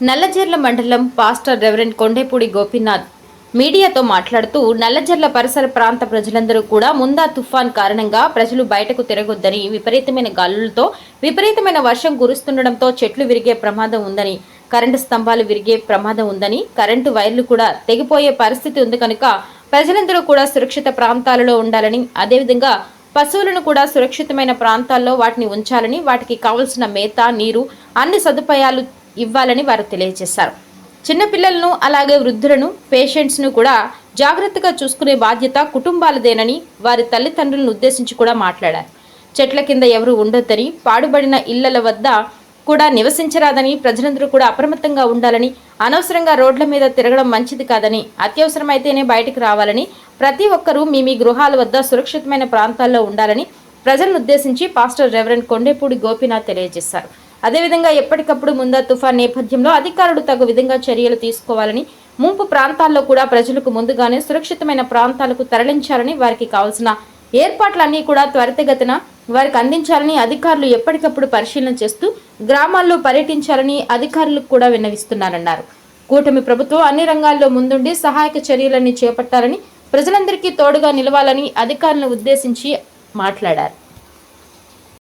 నల్లజర్ల మండలం pastor reverend Kondepudi Gopinath మీడియాతో మాట్లాడుతూ నల్లజర్ల పరిసర ప్రాంత ప్రజలందరూ కూడా ముందా తుఫాన్ కారణంగా ప్రజలు బయటకు తిరగొద్దని విపరీతమైన గాలులతో విపరీతమైన వర్షం కురుస్తుండటంతో చెట్లు విరిగే ప్రమాదం ఉందని కరెంటు స్తంభాలు విరిగే ప్రమాదం ఉందని కరెంటు వైర్లు కూడా తెగిపోయే పరిస్థితి ఉంది కనుక ప్రజలందరూ కూడా సురక్షిత ప్రాంతాలలో ఉండాలని అదేవిధంగా పశువులను కూడా సురక్షితమైన ప్రాంతాల్లో వాటిని ఉంచాలని వాటికి కావలసిన మేత నీరు అన్ని సదుపాయాలు ఇవ్వాలని వారు తెలియజేశారు. చిన్నపిల్లలను అలాగే వృద్ధులను పేషెంట్స్ను కూడా జాగ్రత్తగా చూసుకునే బాధ్యత కుటుంబాలదేనని వారి తల్లిదండ్రులను ఉద్దేశించి కూడా మాట్లాడారు. చెట్ల కింద ఎవరు ఉండొద్దని పాడుబడిన ఇళ్ళల వద్ద కూడా నివసించరాదని ప్రజలందరూ కూడా అప్రమత్తంగా ఉండాలని అనవసరంగా రోడ్ల మీద తిరగడం మంచిది కాదని అత్యవసరమైతేనే బయటకు రావాలని ప్రతి ఒక్కరూ మీ మీ గృహాల వద్ద సురక్షితమైన ప్రాంతాల్లో ఉండాలని ప్రజలను ఉద్దేశించి పాస్టర్ రెవరెండ్ కొండేపూడి గోపీనాథ్ తెలియజేశారు. అదేవిధంగా ఎప్పటికప్పుడు ముందా తుఫాన్ నేపథ్యంలో అధికారులు తగు విధంగా చర్యలు తీసుకోవాలని ముంపు ప్రాంతాల్లో కూడా ప్రజలకు ముందుగానే సురక్షితమైన ప్రాంతాలకు తరలించాలని వారికి కావాల్సిన ఏర్పాట్లన్నీ కూడా త్వరితగతిన వారికి అందించాలని అధికారులు ఎప్పటికప్పుడు పరిశీలన చేస్తూ గ్రామాల్లో పర్యటించాలని అధికారులకు కూడా విన్నవిస్తున్నారన్నారు. కూటమి ప్రభుత్వం అన్ని రంగాల్లో ముందుండి సహాయక చర్యలన్నీ చేపట్టాలని ప్రజలందరికీ తోడుగా నిలవాలని అధికారులను ఉద్దేశించి మాట్లాడారు.